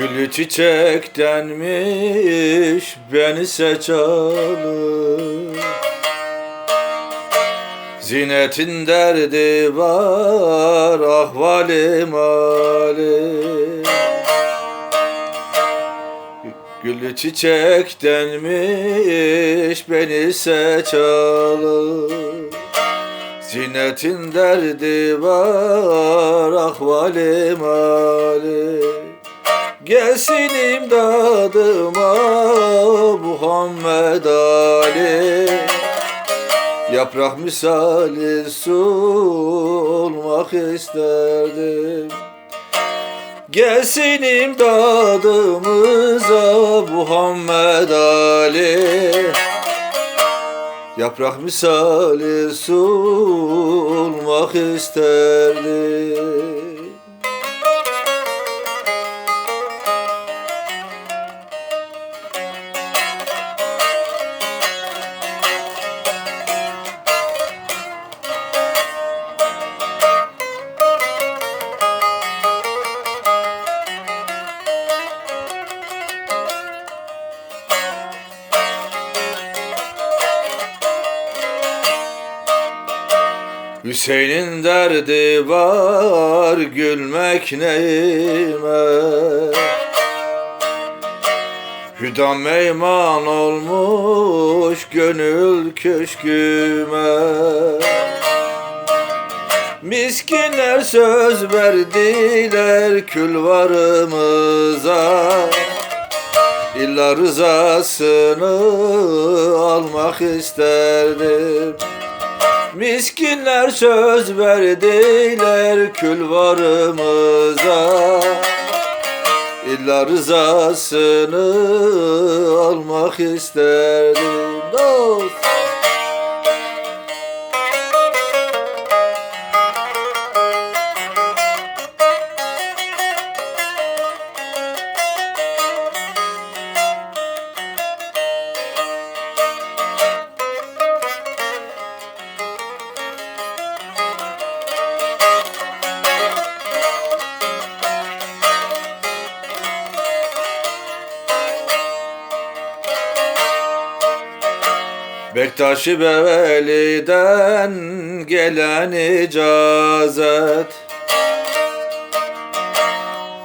Gülü çiçektenmiş beni seç alır Zinetin derdi var ahvalim alim Gülü çiçektenmiş beni seç alır Zinetin derdi var ahvalim alim Gelsin imdadıma Muhammed Ali. Yaprak misali su olmak isterdim. Gelsin imdadımıza Muhammed Ali. Yaprak misali su olmak isterdim Hüseyin'in derdi var gülmek neyime? Hüda meyman olmuş gönül köşküme. Miskinler söz verdiler külvarımıza İlla rızasını almak isterdim Miskinler söz verdiler külvarımıza İlla rızasını almak isterdim dost Bektaşi Beveli'den gelen icazet.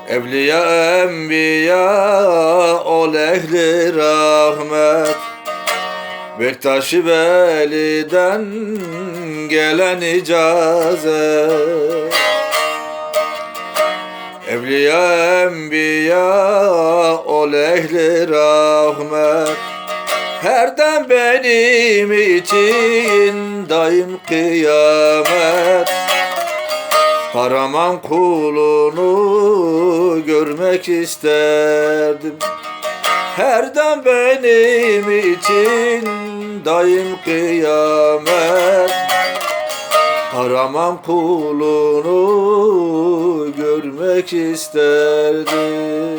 Evliya enbiya ol ehli rahmet. Bektaşi Veli'den gelen icazet. Evliya enbiya ol ehli rahmet her dem benim için daim kıyamet. Karaman kulunu görmek isterdim. Her dem benim için daim kıyamet. Karaman kulunu görmek isterdim